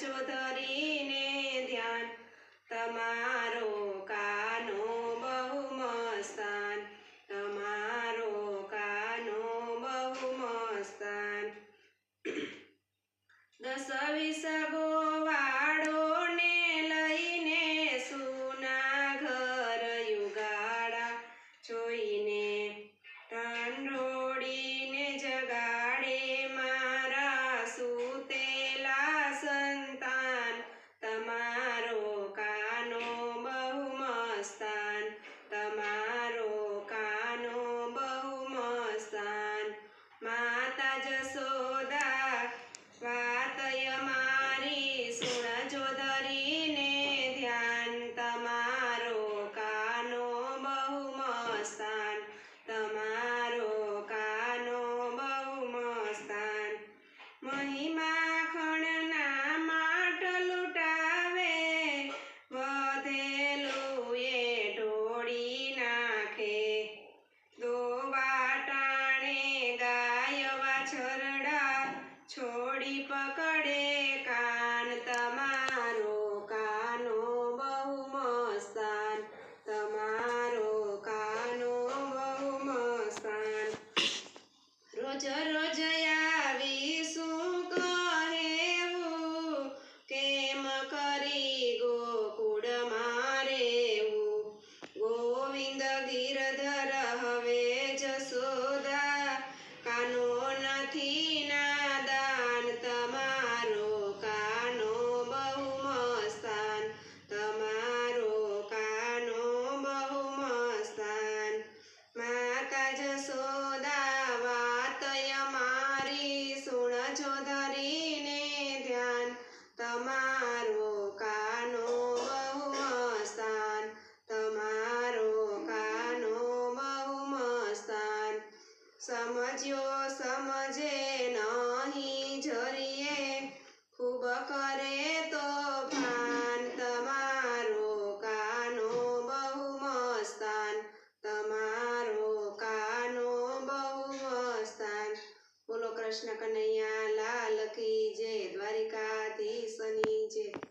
જો ધરીને ધ્યાન. તમારો કાનો બહુ મસ્તાન તમારો કાનો બહુ મસ્તાન દસ વિસ ગો ರಾಜಸೋದ છો ધરીને ધ્યાન. તમારો કાનો બહુ મસ્તાન તમારો કાનો બહુ મસ્તાન સમજ્યો સમજે.